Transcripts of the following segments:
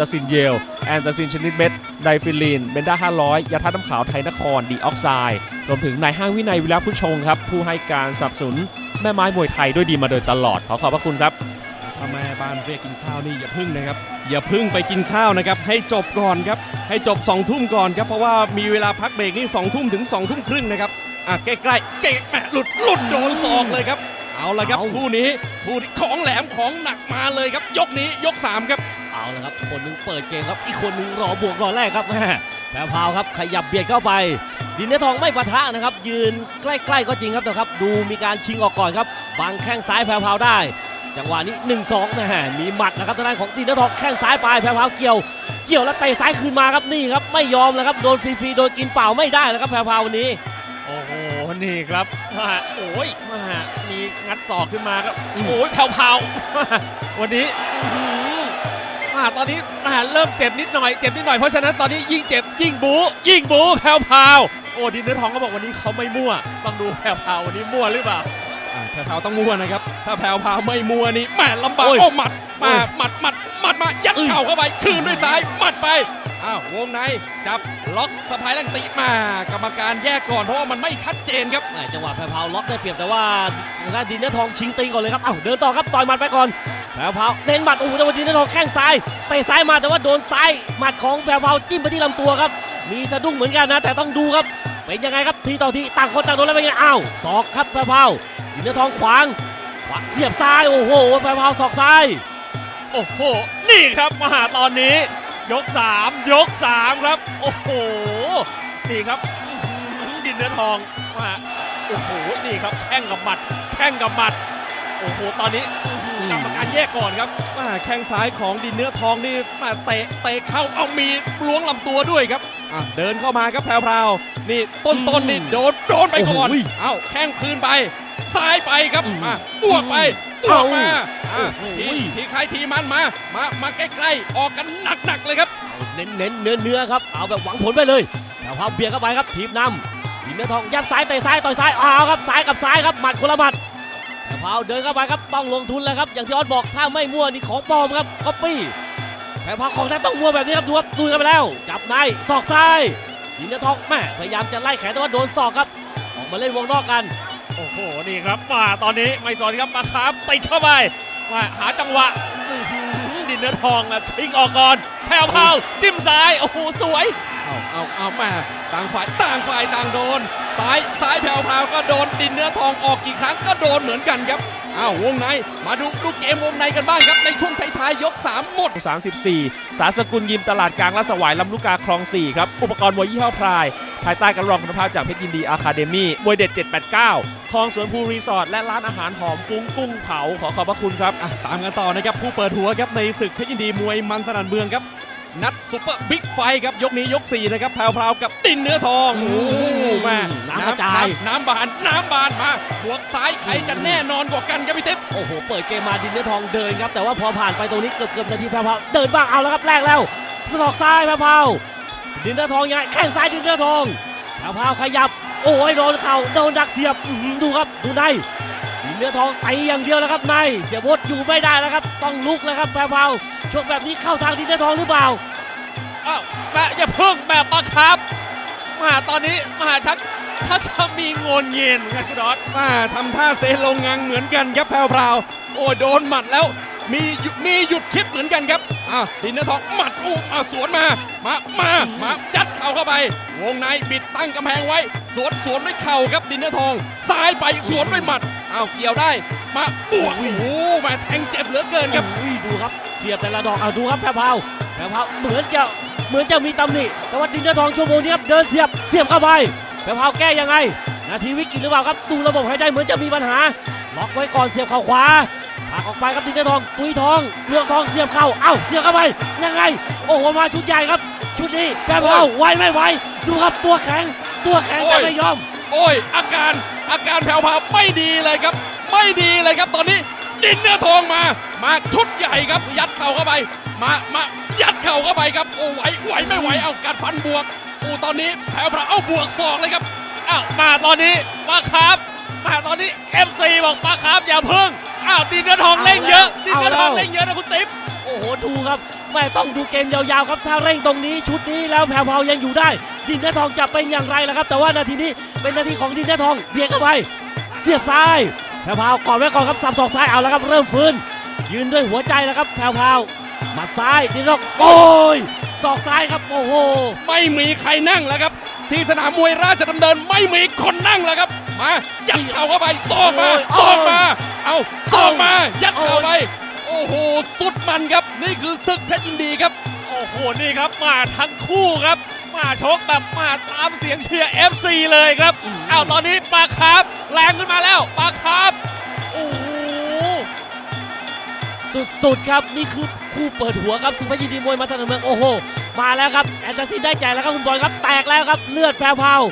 ตาซินเยล แอนตาซินชนิดเม็ด ไดฟิลีนเบนด้า 500 ยาธาตุน้ำขาวไทยนคร ดีออกไซด์ รวมถึงนายห้างวินัยวิรัผู้ชงครับ ผู้ให้การสนับสนุนแม่ไม้มวยไทยด้วยดีมาโดยตลอด ขอขอบพระคุณครับถ้าแม่บ้านเรียกกินข้าวนี่อย่าพึ่งนะครับ อย่าพึ่งไปกินข้าวนะครับ ให้จบก่อนครับ ให้จบ2องทุ่มก่อนครับ เพราะว่ามีเวลาพักเบรกนี่สองทุ่มถึง2องทุ่มครึ่งนะครับ อะใกล้ๆเกะแหมหลุดหลุดโดนศอกเลยครับ เอาละครับเอาคู่นี้คู่นี้ของแหลมของหนักมาเลยครับ ยกนี้ยก3ครับ เอาละครับคนหนึงเปิดเกมครับอีกคนหนึงรอบวกรอแรกครับแม่แพรวพราวครับขยับเบียดเข้าไป ดินเนอร์ทองไม่ปะทะนะครับ ยืนใกล้ๆก็จริงครับแต่ครับ ดูมีการชิงออกก่อนครับบังแข้งซ้ายแพรวพราวได้ จังหวะนี้ 1-2นะฮะมีหมัดนะครับทางด้านของดินเนอร์ทองแข้งซ้ายไปแพรวพราวเกี่ยว เกี่ยวแล้วเตะซ้ายคืนมาครับนี่ครับไม่ยอมแล้วครับโดนฟรีๆโดนกินเปล่าไม่ได้แล้วครับแพรวพราววันนี้โอ้โห นี่ครับมาโอ้ยมามีงัดศอกขึ้นมาครับ โอ้ยเผาๆวันนี้อื้อหือมาตอนนี้มาเริ่มเจ็บนิดหน่อยเจ็บนิดหน่อยเพราะฉะนั้นตอนนี้ยิ่งเจ็บยิ่งบู๊ยิ่งบู๊แผ่วๆโอ้ดินเนื้อทองก็บอกวันนี้เขาไม่มั่วต้องดูแผ่วๆวันนี้มั่วหรือเปล่าอะแพรวพราวต้องมัวนะครับ ถ้าแพรวพราวไม่มัวนี่แหมลำบากโอ้ยโอ้หมัดมาโอ้ย หมัดหมัดหมัดมายัดอื้อเข่าเข้าไปคืนด้วยซ้ายหมัดไปอ้าววงในจับล็อกสะพายแรงติมากรรมการแยกก่อนเพราะว่ามันไม่ชัดเจนครับ แหม่จังหวะแพรวพราวล็อกได้เปรียบแต่ว่าทางด้านดินเนอร์ทองชิงตีก่อนเลยครับเอ้าเดินต่อครับต่อยหมัดไปก่อน แพรวพาวเน้นหมัดโอ้โหแต่ว่าดินเนอร์ทองแข้งซ้ายเตะซ้ายมาแต่ว่าโดนซ้ายหมัดของแพรวพาวจิ้มไปที่ลำตัวครับ มีสะดุ้งเหมือนกันนะ แต่ต้องดูครับเป็นยังไงครับทีต่อทีต่างคนต่างโดนแล้วเป็นไงอ้าวศอกครับแพรวพาวดินเนอร์ทองขวางขวาเสียบซ้ายโอ้โหแพรวพาวศอกซ้ายโอ้โห นี่ครับมาหาตอนนี้ ยก 3 ยก 3 ครับ โอ้โห นี่ครับ ดินเนื้อทองมาโอ้โห นี่ครับ แข้งกับหมัด แข้งกับหมัด โอ้โห ตอนนี้ กรรมการแยกก่อนครับมาแข้งซ้ายของดินเนื้อทองนี่มาเตะเตะเข้าเอามีล้วงลำตัวด้วยครับอะเดินเข้ามาครับแพรวๆนี่ต้นต้นๆนี่โดนโดนไปก่อน โอ้โหเอ้าแข้งคืนไป ซ้ายไปครับอืมมาบวกไปบวกมาอะโอ้โห ทีทีใครทีมันมา มามาใกล้ๆออกกันหนักๆเลยครับ เน้นเน้นเนื้อเนื้อครับ เอาแบบหวังผลไปเลยแถวพาเบียดเข้าไปครับ ทีบนำดินเนื้อทองยับซ้ายเตะซ้ายต่อยซ้ายเอาครับซ้ายกับซ้ายครับหมัดคนละหมัดแถว พาวเดินเข้าไปครับต้องลงทุนแล้วครับ อย่างที่ออสบอกถ้าไม่มั่วนี่ของปลอมครับก๊อปปี้แถวพาวของแท้ต้องมั่วแบบนี้ครับดูครับดูกันไปแล้ว จับในศอกซ้ายดินเนื้อทองแม่พยายามจะไล่แขนแต่ว่าโดนศอกครับ ออกมาเล่นวงนอกกัน โอ้โหนี่ครับมาตอนนี้ไม่สนครับมาครับติดเข้าไปมาหาจังหวะดินเนื้อทองนะทิ้งออกก่อนแผ่วพาวจิ้มซ้ายโอ้โหสวย เอาเอาเอาแม่ต่างฝ่ายต่างฝ่ายต่างโดนซ้ายซ้ายแผ่วๆก็โดนดินเนื้อทองออกกี่ครั้งก็โดนเหมือนกันครับอ้าววงในมาดูดูเกมวงในกันบ้างครับในช่วงท้ายๆยก 3 หมด 34 สาสกุลยิมตลาดกลางและสวายลำลูกกาคลอง 4 ครับ อุปกรณ์มวยยี่ห้อพราย ภายใต้การรองคุณภาพจากเพชรยินดีอะคาเดมี่มวยเด็ด 789 คลองสวนภูรีสอร์ทและร้านอาหารหอมฟุ้งกุ้งเผาขอขอบพระคุณครับอะตามกันต่อนะครับผู้เปิดหัวครับในศึกเพชรยินดีมวยมันสนั่นเมืองครับ นัดซุปเปอร์บิ๊กไฟท์ครับยกนี้ยก4นะครับแพรวๆกับตินเนื้อทองโอ้โหแม่น้ำกระจายน้ำน้ำบานน้ำบานมาบวกซ้ายใครจะแน่นอนกว่ากันครับพี่เทพโอ้โหเปิดเกมมาดินเนื้อทองเดินครับแต่ว่าพอผ่านไปตรงนี้เกือบเกือบนาทีแพรวๆเดินบ้างเอาแล้วครับแรกแล้วสอกซ้ายแพรวๆดินเนื้อทองยังไงแข้งซ้ายดินเนื้อทองแพรวๆขยับ โอ้ยโดนเข่าโดนดักเสียบอื้อหือดูครับดูในดิน เนื้อทองไตอย่างเดียวแล้วครับในเสียบดอยู่ไม่ได้แล้วครับ ต้องลุกแล้วครับแพรวๆช่วงแบบนี้เข้าทางดินเนื้อทองหรือเปล่าอ้าวแม่อย่าเพิ่งแบบปะครับมาตอนนี้มาชักถ้าจะมีงนเย็นกันคุณดอสมาทำท่าเซลงงังเหมือนกันครับแพรวๆโอ้ยโดนหมัดแล้วมีหยุดมีหยุดคิดเหมือนกันครับอ้าวดินเนอร์ทองหมัดอู้อ้าวสวนมา มา มา มายัดเข่าเข้าไป วงในบิดตั้งกำแพงไว้ สวนสวนด้วยเข่าครับดินเนอร์ทองซ้ายไปสวนด้วยหมัดอ้าวเกี่ยวได้ มาบวกโอ้โหมาแทงเจ็บเหลือเกินครับอุ้ยดูครับเสียบแต่ละดอกเอาดูครับแพรวๆแพรวๆเหมือนจะเหมือนจะมีตำหนิแต่ว่าดินเนื้อทองชั่วโมงนี้ครับเดินเสียบเสียบเข้าไปแพรวๆแก้ยังไง นาทีวิกฤตหรือเปล่าครับดูระบบหายใจเหมือนจะมีปัญหาล็อกไว้ก่อนเสียบเข่าขวาผลักออกไปครับดินเนื้อทองตุยทองเลือกทองเสียบเข่าเอ้าเสียบเข้าไปยังไง โอ้โหมาชุดใหญ่ครับ ชุดนี้แพรวๆไหวไม่ไหวดูครับตัวแข็ง ตัวแข็งโอ้จะยไม่ยอม โอ้ย อาการอาการแผ่วพราวไม่ดีเลยครับ ไม่ดีเลยครับตอนนี้ ดินเนื้อทองมา มาชุดใหญ่ครับ ยัดเข่าเข้าไปมามายัดเข่าเข้าไปครับโอ้ไหวไหวไม่ไหวเอากัดฟันบวกโอ้ตอนนี้แผ่วพราวเอาบวกศอกเลยครับอ้าวมาตอนนี้ปะครับมาตอนนี้ MC บอกปะครับอย่าเพิ่งอ้าวดินเนื้อทองเล่งเยอะดินเนื้อทองเล่งเยอะนะคุณติ๊บโอ้โหดูครับ ไม่ต้องดูเกมยาวๆครับถ้าเร่งตรงนี้ชุดนี้แล้วแพรวพราวยังอยู่ได้ ดินเนื้อทองจะเป็นอย่างไรล่ะครับ แต่ว่านาทีนี้เป็นนาทีของดินเนื้อทองเบียดเข้าไปเสียบซ้ายแพรวพราวก่อนไว้ก่อนครับสับศอกซ้ายเอาแล้วครับเริ่มฟื้น ยืนด้วยหัวใจแล้วครับแพรวพราวหมัดซ้ายดินเนื้อทองโอ้ยศอกซ้ายครับโอ้โหไม่มีใครนั่งแล้วครับ ที่สนามมวยราชดำเนินไม่มีคนนั่งแล้วครับ มายัดเข่าเข้าไปซอกมาโอ้ยซอกมา เอาซอกมา ยัดโอ้ยเข่าไป โอ้โห สุดมันครับ นี่คือศึกเพชรยินดีครับ โอ้โห นี่ครับมาทั้งคู่ครับ มาชกแบบมาตามเสียงเชียร์ FC เลยครับอ้าวตอนนี้ปลาคาร์ฟแรงขึ้นมาแล้วปลาคาร์ฟโอ้โหสุดๆครับนี่คือคู่เปิดหัวครับสิงห์พยินดีมวยมาสนามเมืองโอ้โห มาแล้วครับแอนตาซินได้ใจแล้วครับคุณบอลครับแตกแล้วครับเลือดแพรวพราว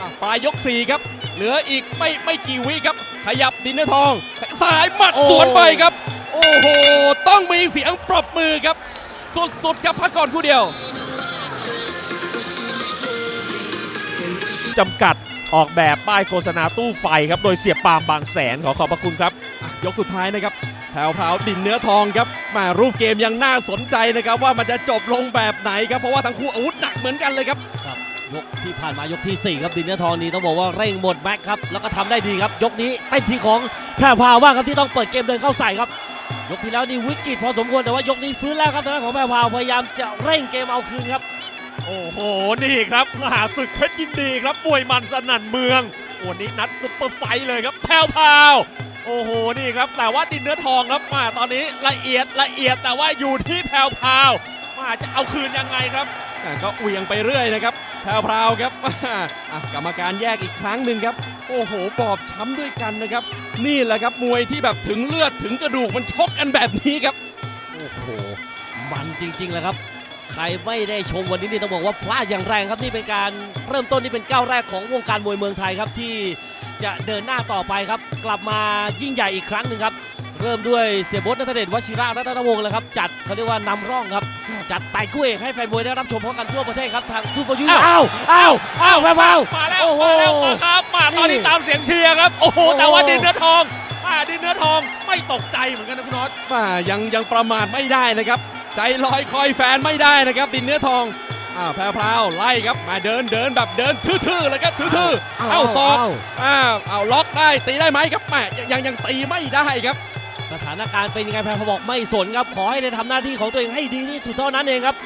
อะปลายยก4ครับ เหลืออีกไม่ไม่กี่วิครับ ขยับดินเนอร์ทองสายหมัดโอ้สวนไปครับ โอ้โห ต้องมีเสียงปรบมือครับ สุดๆครับพักก่อนคู่เดียวจำกัดออกแบบป้ายโฆษณาตู้ไฟครับ โดยเสียบปาล์มบางแสนขอขอบพระคุณครับอะยกสุดท้ายนะครับแผ่วพราวดินเนื้อทองครับมารูปเกมยังน่าสนใจนะครับ ว่ามันจะจบลงแบบไหนครับเพราะว่าทั้งคู่อาวุธหนักเหมือนกันเลยครับยกที่ผ่านมายกทีสี่ 4 ครับดินเนื้อทองนี่ต้องบอกว่าเร่งหมดแม็กครับแล้วก็ทำได้ดีครับ ยกนี้เป็นทีของแพรวพราวว่างครับที่ต้องเปิดเกมเดินเข้าใส่ครับ ยกที่แล้วนี่วิกฤตพอสมควรแต่ว่ายกนี้ฟื้นแล้วครับทางด้านของแพรวพราวพยายามจะเร่งเกมเอาคืนครับ โอ้โห นี่ครับมหาศึกเพชรยินดีครับมวยมันสนั่นเมือง วันนี้นัดซุปเปอร์ไฟท์เลยครับแพรวพราวโอ้โห นี่ครับ แต่ว่าดินเนื้อทองครับมาตอนนี้ละเอียดละเอียดแต่ว่าอยู่ที่แพรวพราวมาจะเอาคืนยังไงครับอะก็เหวียงไปเรื่อยนะครับแพรวๆครับอะกรรมการแยกอีกครั้งหนึ่งครับ โอ้โห บอบช้ำด้วยกันนะครับ นี่แหละครับมวยที่แบบถึงเลือดถึงกระดูกมันชกกันแบบนี้ครับ โอ้โห มันจริงๆแหละครับ ใครไม่ได้ชมวันนี้นี่ต้องบอกว่าพลาดอย่างแรงครับนี่เป็นการเริ่มต้นนี่เป็นก้าวแรกของวงการมวยเมืองไทยครับที่จะเดินหน้าต่อไปครับ กลับมายิ่งใหญ่อีกครั้งหนึ่งครับ เริ่มด้วยเสียโบดนัทเดชวชิระรัตนวงศ์เลยครับ จัดเขาเรียกว่านำร่องครับ จัดไต่คู่เอกให้แฟนมวยได้รับชมพร้อมกันทั่วประเทศครับทางทูฟอร์ยูอ้าวอ้าวอ้าวอ้าวแววมาแล้วโอ้โหมาแล้วมาครับมาตอนนี้นี่ตามเสียงเชียร์ครับโอ้โหโอ้โหแต่ว่าดินเนื้อทองมาดินเนื้อทองไม่ตกใจเหมือนกันนะคุณน็อตว่ายังยังประมาทไม่ได้นะครับ ใจลอยคอยแฟนไม่ได้นะครับ ดินเนื้อทองอ้าวแพรวๆไล่ครับมาเดินเดินแบบเดินทื่อๆเลยครับทื่อๆเอ้าศอกอ้าวเอาล็อกได้ตีได้ไหมครับแหมยังยังตีไม่ได้ครับ สถานการณ์เป็นยังไงแพรพบอกไม่สนครับ ขอให้ได้ทำหน้าที่ของตัวเองให้ดีที่สุดเท่านั้นเองครับ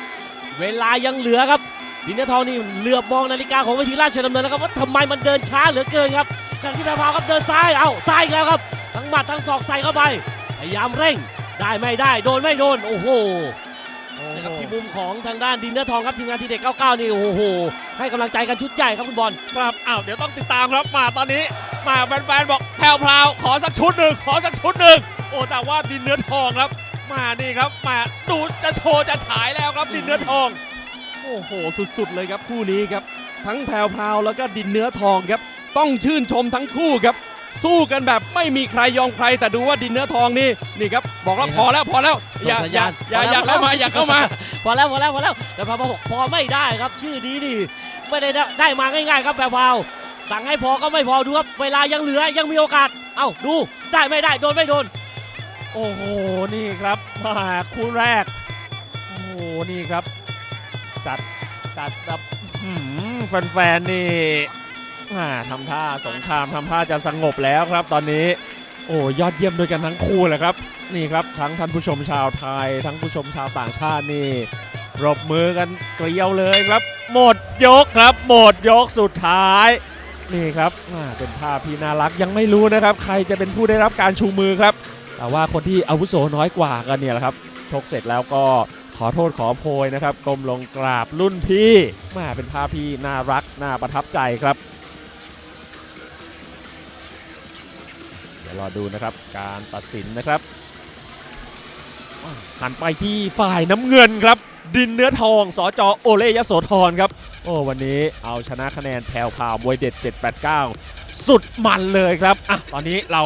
เวลายังเหลือครับดินเนอร์ทองนี่เหลือบมองนาฬิกาของเวทีราชดำเนินแล้วครับว่าทำไมมันเดินช้าเหลือเกินครับขณะที่แพรพาวครับเดินซ้ายเอ้าซ้ายอีกแล้วครับ ทั้งหมัดทั้งศอกใส่เข้าไปพยายามเร่งได้ไม่ได้โดนไม่โดนโอ้โหนะครับที่มุมของทางด้านดินเนอร์ทองครับทีมงานทีเด็ก99 นี่โอ้โหให้กำลังใจกันชุดใหญ่ครับคุณบอลครับอ้าวเดี๋ยวต้องติดตามครับมาตอนนี้มาแฟนๆบอกแพรวพราวขอสักชุดหนึ่งขอสักชุดหนึ่ง โอ้แต่ว่าดินเนื้อทองครับ มานี่ครับมาดูจะโชว์จะฉายแล้วครับดินเนื้อทอง โอ้โหสุดๆเลยครับคู่นี้ครับ ทั้งแพรวพราวแล้วก็ดินเนื้อทองครับ ต้องชื่นชมทั้งคู่ครับ สู้กันแบบไม่มีใครยอมใครแต่ดูว่าดินเนื้อทองนี่นี่ครับ บอกแล้วนี่พครับอแล้วพอแล้วอย่าส่งสัญอย่าญาณอย่าพอแล้วอย่าเข้ามาอย่าเข้ามา พอแล้วพอแล้วพอแล้วแต่พอบอกพอไม่ได้ครับ ชื่อนี้นี่ไม่ได้ได้มาง่ายๆ ครับแพรวพราวสั่งให้พอก็ไม่พอดูครับเวลายังเหลือยังมีโอกาส เอ้าดูได้ไม่ได้โดนไม่โดน โอ้โห นี่ครับมาคู่แรก โอ้โห นี่ครับ จัดจัดแบบแฟนๆ นี่ทำท่าสงครามทำท่าจะสงบแล้วครับตอนนี้ โอ้ยอดเยี่ยมด้วยกันทั้งคู่เลยครับ นี่ครับทั้งท่านผู้ชมชาวไทย ทั้งผู้ชมชาวต่างชาตินี่ปรบมือกันเกลียวเลยครับ หมดยกครับ หมดยกสุดท้าย นี่ครับเป็นภาพที่น่ารักยังไม่รู้นะครับ ใครจะเป็นผู้ได้รับการชูมือครับ แต่ว่าคนที่อาวุโสน้อยกว่ากันเนี่ยแหละครับชกเสร็จแล้วก็ขอโทษขอโพยนะครับก้มลงกราบรุ่นพี่แมาเป็นภาพที่น่ารักน่าประทับใจครับ เดี๋ยวรอดูนะครับการตัดสินนะครับหันไปที่ฝ่ายน้ำเงินครับ ดินเนื้อทองสจโอเลยโสธรครับ โอ้วันนี้เอาชนะคะแนนแพรวพราวมวยเด็ด 789 สุดมันเลยครับอะตอนนี้เรา